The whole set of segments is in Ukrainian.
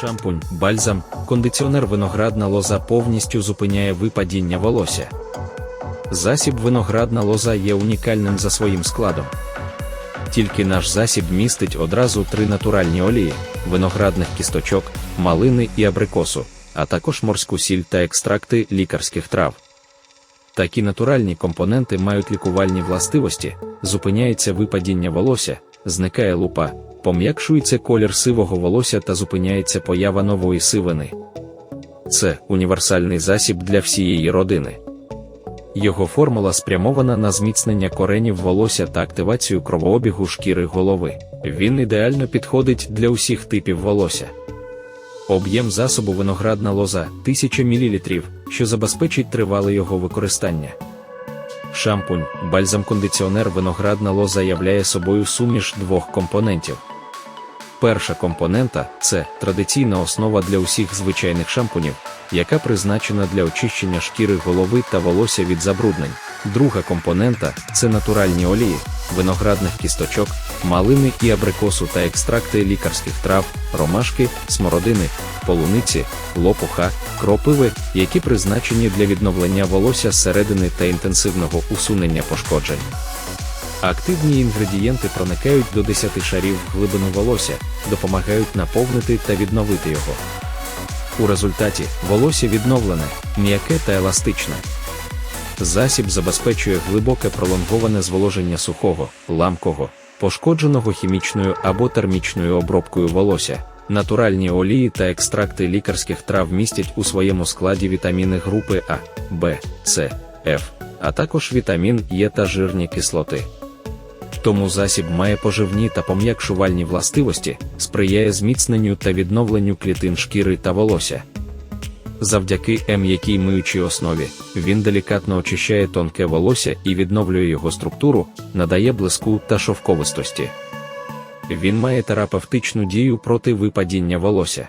Шампунь, бальзам, кондиціонер виноградна лоза повністю зупиняє випадіння волосся. Засіб виноградна лоза є унікальним за своїм складом. Тільки наш засіб містить одразу три натуральні олії: виноградних кісточок, малини і абрикосу, а також морську сіль та екстракти лікарських трав. Такі натуральні компоненти мають лікувальні властивості, зупиняється випадіння волосся, зникає лупа, пом'якшується колір сивого волосся та зупиняється поява нової сивини. Це універсальний засіб для всієї родини. Його формула спрямована на зміцнення коренів волосся та активацію кровообігу шкіри голови. Він ідеально підходить для усіх типів волосся. Об'єм засобу виноградна лоза 1000 мл, що забезпечить тривале його використання. Шампунь, бальзам-кондиціонер виноградна лоза являє собою суміш двох компонентів. Перша компонента це традиційна основа для усіх звичайних шампунів, яка призначена для очищення шкіри голови та волосся від забруднень. Друга компонента це натуральні олії, виноградних кісточок, малини і абрикосу та екстракти лікарських трав, ромашки, смородини, полуниці, лопуха, кропиви, які призначені для відновлення волосся зсередини та інтенсивного усунення пошкоджень. Активні інгредієнти проникають до 10 шарів в глибину волосся, допомагають наповнити та відновити його. У результаті волосся відновлене, м'яке та еластичне. Засіб забезпечує глибоке пролонговане зволоження сухого, ламкого, пошкодженого хімічною або термічною обробкою волосся. Натуральні олії та екстракти лікарських трав містять у своєму складі вітаміни групи А, Б, С, Ф, а також вітамін Е та жирні кислоти. Тому засіб має поживні та пом'якшувальні властивості, сприяє зміцненню та відновленню клітин шкіри та волосся. Завдяки м'якій миючій основі він делікатно очищає тонке волосся і відновлює його структуру, надає блиску та шовковистості. Він має терапевтичну дію проти випадіння волосся,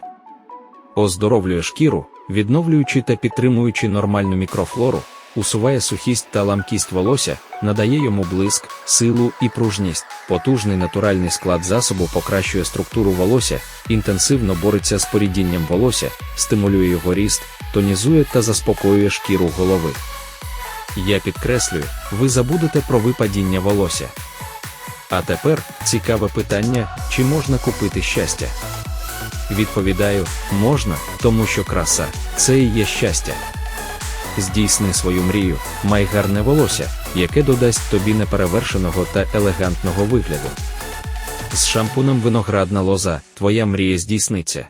оздоровлює шкіру, відновлюючи та підтримуючи нормальну мікрофлору, усуває сухість та ламкість волосся, надає йому блиск, силу і пружність. Потужний натуральний склад засобу покращує структуру волосся, інтенсивно бореться з порідінням волосся, стимулює його ріст, тонізує та заспокоює шкіру голови. Я підкреслюю, ви забудете про випадіння волосся. А тепер цікаве питання: чи можна купити щастя? Відповідаю, можна, тому що краса це і є щастя. Здійсни свою мрію, май гарне волосся, яке додасть тобі неперевершеного та елегантного вигляду. З шампуном виноградна лоза твоя мрія здійсниться.